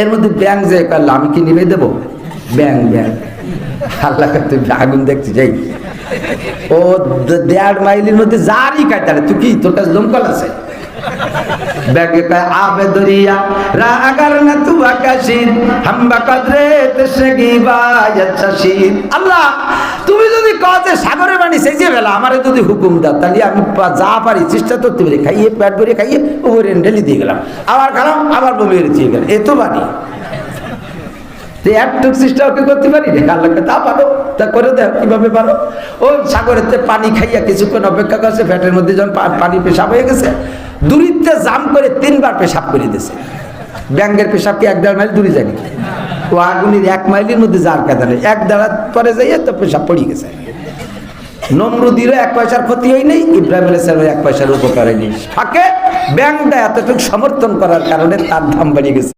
এর মধ্যে ব্যাং যে করল আমি কি নিবে দেবো? ব্যাং ব্যাং। আল্লাহ আগুন দেখতে যাই। ও দেড় মাইলের মধ্যে যারই কাটারে তুই কি, তোর কাছে আছে? না তু শীত। আল্লাহ সেজে ফেলা, আমারে যদি হুকুম দাও, তাহলে আমি যা পারি চেষ্টা করতে পারি খাইয়ে, পেট ভরে খাইয়ে দিয়ে গেলাম। আবার খেলাম, আবার বমি দিয়ে গেলাম এ তো বাণী। একটুক চেষ্টা ওকে করতে পারি? আল্লাহকে তা পারো, তা করে পারো। সাগরেতে পানি খাইয়া কিছুক্ষণ অপেক্ষা করছে, ফ্যাটের মধ্যে যখন পানি পেশাব হয়ে গেছে দূরিত্বে জাম করে তিনবার পেশাব করে দিয়েছে। ব্যাঙ্গের পেশাব কি এক দেড় মাইল দূরে যায়নি ও আগুনের এক মাইলের মধ্যে যার কাদা নেই। এক দাঁড়া পরে যাইয়ে তো পেশা পড়ে গেছে। নমরুদিরও এক পয়সার ক্ষতি হয়নি ইব্রাহিম আলাইসালামের এক পয়সার উপকার হয়নি ফাঁকে ব্যাংকটা এতটুকু সমর্থন করার কারণে তার দাম বেড়ে গেছে।